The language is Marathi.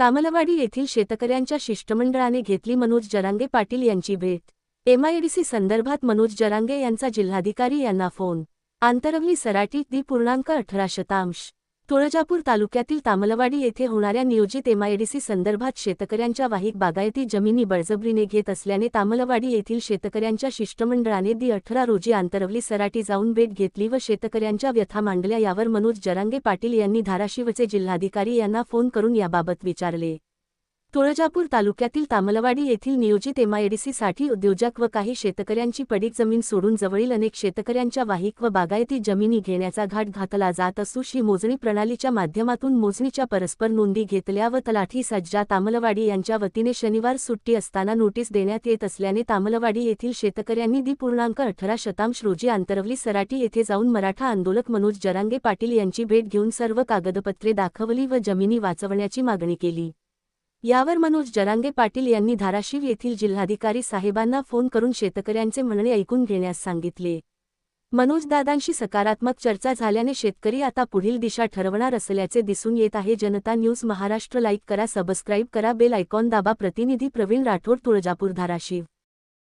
तामलवाडी येथील शेतकऱ्यांच्या शिष्टमंडळाने घेतली मनोज जरांगे पाटील यांची भेट. एमआयडीसी संदर्भात मनोज जरांगे यांचा जिल्हाधिकारी यांना फोन. आंतरवली सराटी दी पूर्णांक अठरा शतांश. तुळजापूर तालुक्यातील तामलवाडी येथे होणाऱ्या नियोजित एमआयडीसी संदर्भात शेतकऱ्यांच्या वाहिक बागायती जमिनी बळजबरीने घेत असल्याने तामलवाडी येथील शेतकऱ्यांच्या शिष्टमंडळाने दी अठरा रोजी आंतरवली सराटी जाऊन भेट घेतली व शेतकऱ्यांच्या व्यथा मांडल्या यावर मनोज जरांगे पाटील यांनी धाराशिवचे जिल्हाधिकारी यांना फोन करून याबाबत विचारले. तुळजापूर तालुक्यातील तामलवाडी येथील नियोजित एमआयडीसीसाठी उद्योजक व काही शेतकऱ्यांची पडीक जमीन सोडून जवळील अनेक शेतकऱ्यांच्या वाहिक व बागायती जमिनी घेण्याचा घाट घातला जात असूशी मोजणी प्रणालीच्या माध्यमातून मोजणीच्या परस्पर नोंदी घेतल्या व तलाठी सज्जा तामलवाडी यांच्या वतीने शनिवार सुट्टी असताना नोटीस देण्यात येत असल्याने तामलवाडी येथील शेतकऱ्यांनी दि पूर्णांक अठरा शतांश रोजी आंतरवली सराटी येथे जाऊन मराठा आंदोलक मनोज जरांगे पाटील यांची भेट घेऊन सर्व कागदपत्रे दाखवली व जमिनी वाचवण्याची मागणी केली. यावर मनोज जरांगे पाटील यांनी धाराशिव येथील जिल्हाधिकारी साहेबांना फोन करून शेतकऱ्यांचे म्हणणे ऐकून घेण्यास सांगितले. मनोजदादांशी सकारात्मक चर्चा झाल्याने शेतकरी आता पुढील दिशा ठरवणार असल्याचे दिसून येत आहे. जनता न्यूज महाराष्ट्र लाईक करा सबस्क्राईब करा बेल आयकॉन दाबा. प्रतिनिधी प्रवीण राठोड तुळजापूर धाराशिव.